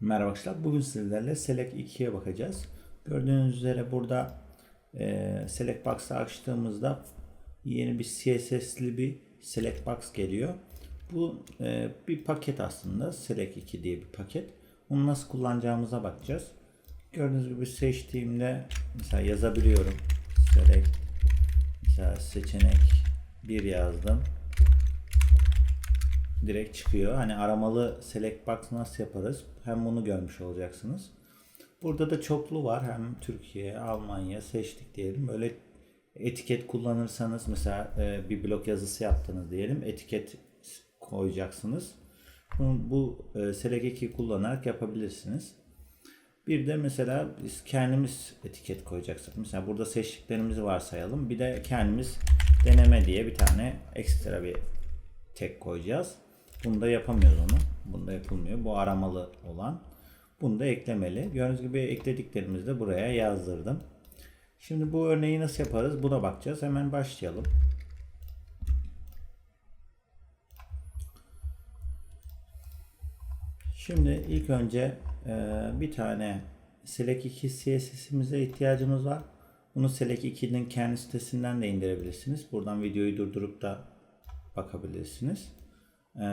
Merhaba arkadaşlar. Bugün sizlerle Select 2'ye bakacağız. Gördüğünüz üzere burada e, Select Box'ı açtığımızda yeni bir CSS'li bir Select Box geliyor. Bu e, bir paket aslında. Select 2 diye bir paket. Onu nasıl kullanacağımıza bakacağız. Gördüğünüz gibi seçtiğimde mesela yazabiliyorum. Select mesela seçenek 1 yazdım direkt çıkıyor. Hani aramalı select box nasıl yaparız? Hem bunu görmüş olacaksınız. Burada da çoklu var. Hem Türkiye, Almanya seçtik diyelim. Böyle etiket kullanırsanız mesela e, bir blok yazısı yaptınız diyelim. Etiket koyacaksınız. Bu, bu e, select 2 kullanarak yapabilirsiniz. Bir de mesela biz kendimiz etiket koyacaksak. Mesela burada seçtiklerimizi varsayalım. Bir de kendimiz deneme diye bir tane ekstra bir tek koyacağız. Bunda yapamıyoruz onu. Bunda yapılmıyor. Bu aramalı olan. Bunu da eklemeli. Gördüğünüz gibi eklediklerimizi de buraya yazdırdım. Şimdi bu örneği nasıl yaparız? Buna bakacağız. Hemen başlayalım. Şimdi ilk önce e, bir tane Select 2 CSS'imize ihtiyacımız var. Bunu Select 2'nin kendi sitesinden de indirebilirsiniz. Buradan videoyu durdurup da bakabilirsiniz. Ee,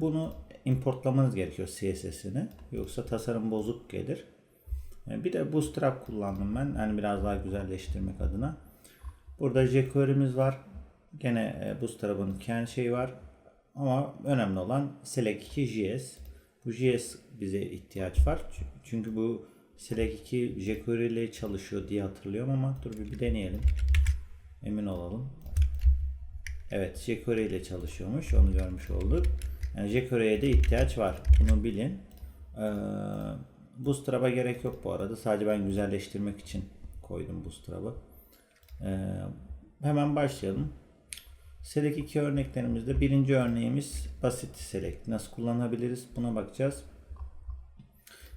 bunu importlamanız gerekiyor CSS'ini. Yoksa tasarım bozuk gelir. Ee, bir de Bootstrap kullandım ben. Yani biraz daha güzelleştirmek adına. Burada jQuery'miz var. Gene e, Bootstrap'ın kendi şeyi var. Ama önemli olan Select 2 JS. Bu JS bize ihtiyaç var. Çünkü bu Select 2 jQuery ile çalışıyor diye hatırlıyorum ama dur bir deneyelim. Emin olalım. Evet jQuery ile çalışıyormuş. Onu görmüş olduk. Yani jQuery'e de ihtiyaç var. Bunu bilin. Ee, Bootstrap'a gerek yok bu arada. Sadece ben güzelleştirmek için koydum Bootstrap'ı. Ee, hemen başlayalım. Select 2 örneklerimizde birinci örneğimiz basit select. Nasıl kullanabiliriz buna bakacağız.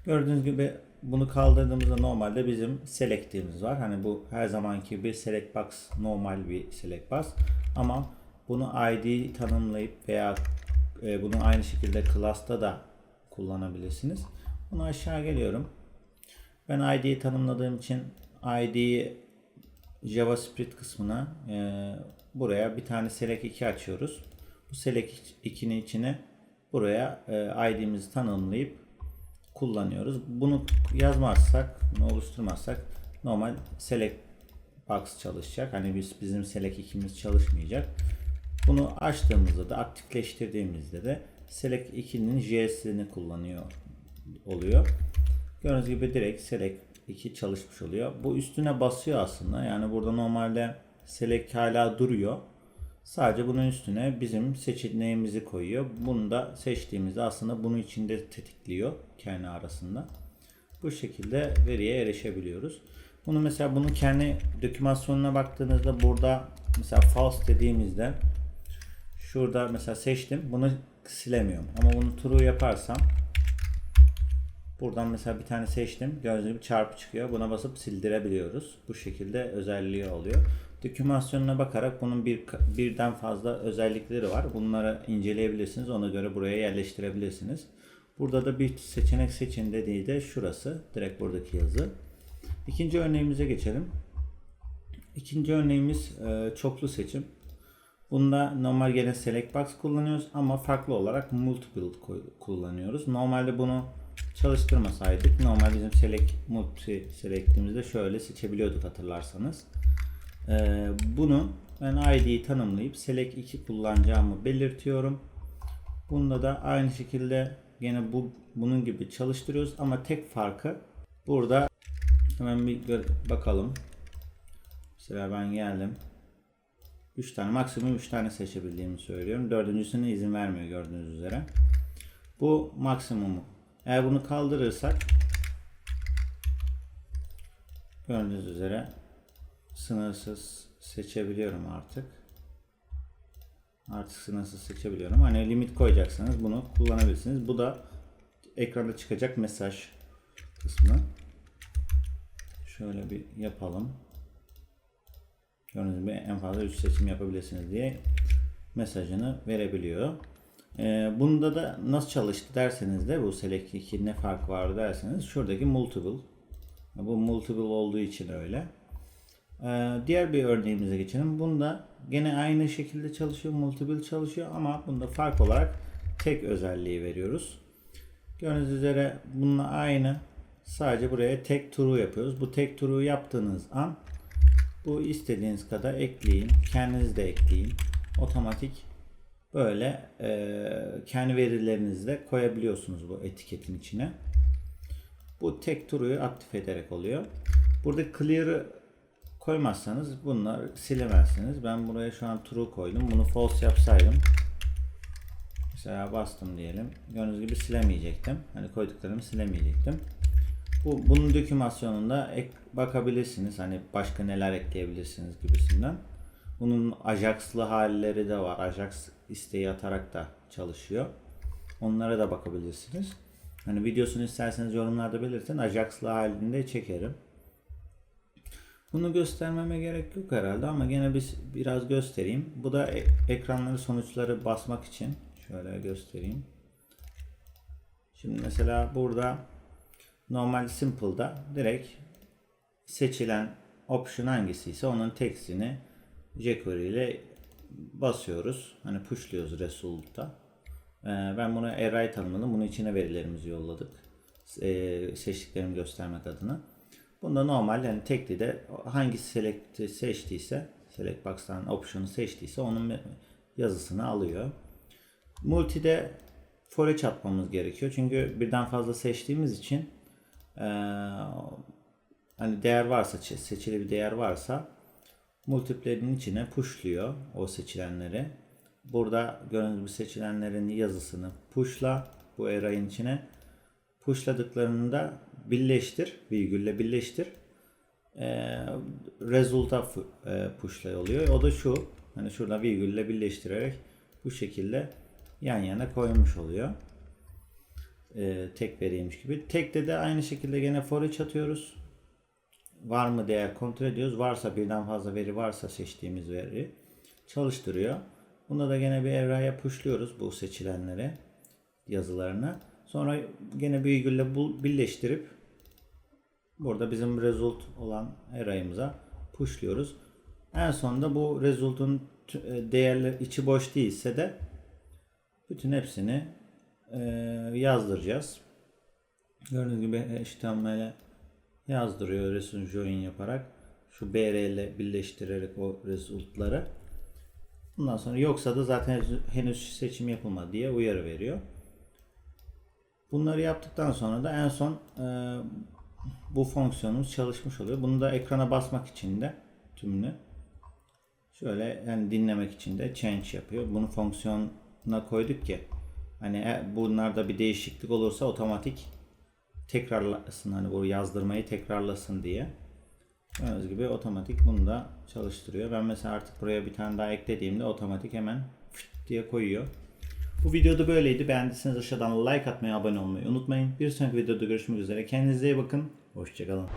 Gördüğünüz gibi bunu kaldırdığımızda normalde bizim select'imiz var. Hani bu her zamanki bir select box normal bir select box. Ama bunu ID tanımlayıp veya e, bunu aynı şekilde class'ta da kullanabilirsiniz. Bunu aşağı geliyorum. Ben ID'yi tanımladığım için ID'yi JavaScript kısmına e, buraya bir tane select 2 açıyoruz. Bu select 2'nin içine buraya e, ID'mizi tanımlayıp kullanıyoruz. Bunu yazmazsak, bunu oluşturmazsak normal select box çalışacak. Hani biz bizim select 2'miz çalışmayacak. Bunu açtığımızda da aktifleştirdiğimizde de select 2'nin JS'ini kullanıyor oluyor. Gördüğünüz gibi direkt select 2 çalışmış oluyor. Bu üstüne basıyor aslında. Yani burada normalde select hala duruyor. Sadece bunun üstüne bizim seçeneğimizi koyuyor. Bunu da seçtiğimizde aslında bunun içinde tetikliyor kendi arasında. Bu şekilde veriye erişebiliyoruz. Bunu mesela bunun kendi dokümasyonuna baktığınızda burada mesela false dediğimizde şurada mesela seçtim. Bunu silemiyorum. Ama bunu true yaparsam buradan mesela bir tane seçtim. Gördüğünüz gibi çarpı çıkıyor. Buna basıp sildirebiliyoruz. Bu şekilde özelliği oluyor. Dokümasyonuna bakarak bunun bir birden fazla özellikleri var. Bunları inceleyebilirsiniz. Ona göre buraya yerleştirebilirsiniz. Burada da bir seçenek seçin dediği de şurası. Direkt buradaki yazı. İkinci örneğimize geçelim. İkinci örneğimiz e, çoklu seçim. Bunda normal gene select box kullanıyoruz ama farklı olarak multiple kullanıyoruz. Normalde bunu çalıştırmasaydık normal bizim select multi select'imizde şöyle seçebiliyorduk hatırlarsanız. Ee, bunu ben ID'yi tanımlayıp select 2 kullanacağımı belirtiyorum. Bunda da aynı şekilde yine bu bunun gibi çalıştırıyoruz ama tek farkı burada hemen bir bakalım. Mesela ben geldim. 3 tane maksimum 3 tane seçebildiğimi söylüyorum. Dördüncüsüne izin vermiyor gördüğünüz üzere. Bu maksimumu. Eğer bunu kaldırırsak gördüğünüz üzere sınırsız seçebiliyorum artık. Artık sınırsız seçebiliyorum. Hani limit koyacaksanız bunu kullanabilirsiniz. Bu da ekranda çıkacak mesaj kısmı. Şöyle bir yapalım. Gördüğünüz gibi en fazla 3 seçim yapabilirsiniz diye mesajını verebiliyor. Ee, bunda da nasıl çalıştı derseniz de bu Select 2 ne fark var derseniz şuradaki multiple. Bu multiple olduğu için öyle. Ee, diğer bir örneğimize geçelim. Bunda gene aynı şekilde çalışıyor. Multiple çalışıyor ama bunda fark olarak tek özelliği veriyoruz. Gördüğünüz üzere bununla aynı. Sadece buraya tek true yapıyoruz. Bu tek true yaptığınız an bu istediğiniz kadar ekleyin. Kendiniz de ekleyin. Otomatik böyle e, kendi verilerinizi de koyabiliyorsunuz bu etiketin içine. Bu tek true'yu aktif ederek oluyor. Burada clear'ı koymazsanız bunlar silemezsiniz. Ben buraya şu an true koydum. Bunu false yapsaydım mesela bastım diyelim. Gördüğünüz gibi silemeyecektim. Hani koyduklarımı silemeyecektim. Bu bunun dokümasyonunda ek bakabilirsiniz. Hani başka neler ekleyebilirsiniz gibisinden. Bunun Ajax'lı halleri de var. Ajax isteği atarak da çalışıyor. Onlara da bakabilirsiniz. Hani videosunu isterseniz yorumlarda belirtin. Ajax'lı halinde çekerim. Bunu göstermeme gerek yok herhalde ama gene bir, biraz göstereyim. Bu da e- ekranları sonuçları basmak için. Şöyle göstereyim. Şimdi mesela burada normal simple'da direkt seçilen option hangisiyse onun tekstini jQuery ile basıyoruz. Hani pushluyoruz result'a. Ee, ben bunu array tanımladım. Bunun içine verilerimizi yolladık. Ee, seçtiklerimi göstermek adına. Bunda normal yani tekli de hangi select seçtiyse select box'tan option'u seçtiyse onun yazısını alıyor. Multi'de for atmamız gerekiyor. Çünkü birden fazla seçtiğimiz için eee, hani değer varsa seçili bir değer varsa multiplerin içine pushluyor o seçilenleri. Burada gördüğünüz gibi seçilenlerin yazısını pushla bu array'in içine. Pushladıklarını da birleştir, virgülle birleştir. Ee, result'a fu- e, pushla oluyor. O da şu. Hani şurada virgülle birleştirerek bu şekilde yan yana koymuş oluyor. Ee, tek veriymiş gibi. Tekte de aynı şekilde gene for each atıyoruz. Var mı değer kontrol ediyoruz. Varsa birden fazla veri varsa seçtiğimiz veri çalıştırıyor. Bunda da gene bir evraya pushluyoruz bu seçilenleri yazılarını. Sonra gene virgülle bul- birleştirip burada bizim result olan array'ımıza pushluyoruz. En sonunda bu result'un e, değerleri içi boş değilse de bütün hepsini e, yazdıracağız. Gördüğünüz gibi HTML'e yazdırıyor resim join yaparak. Şu BR ile birleştirerek o result'ları. Bundan sonra yoksa da zaten henüz seçim yapılmadı diye uyarı veriyor. Bunları yaptıktan sonra da en son e, bu fonksiyonumuz çalışmış oluyor. Bunu da ekrana basmak için de tümünü şöyle yani dinlemek için de change yapıyor. Bunu fonksiyona koyduk ki hani e, bunlarda bir değişiklik olursa otomatik tekrarlasın hani bu yazdırmayı tekrarlasın diye. Gördüğünüz gibi otomatik bunu da çalıştırıyor. Ben mesela artık buraya bir tane daha eklediğimde otomatik hemen diye koyuyor. Bu videoda böyleydi. Beğendiyseniz aşağıdan like atmayı, abone olmayı unutmayın. Bir sonraki videoda görüşmek üzere. Kendinize iyi bakın. Hoşçakalın.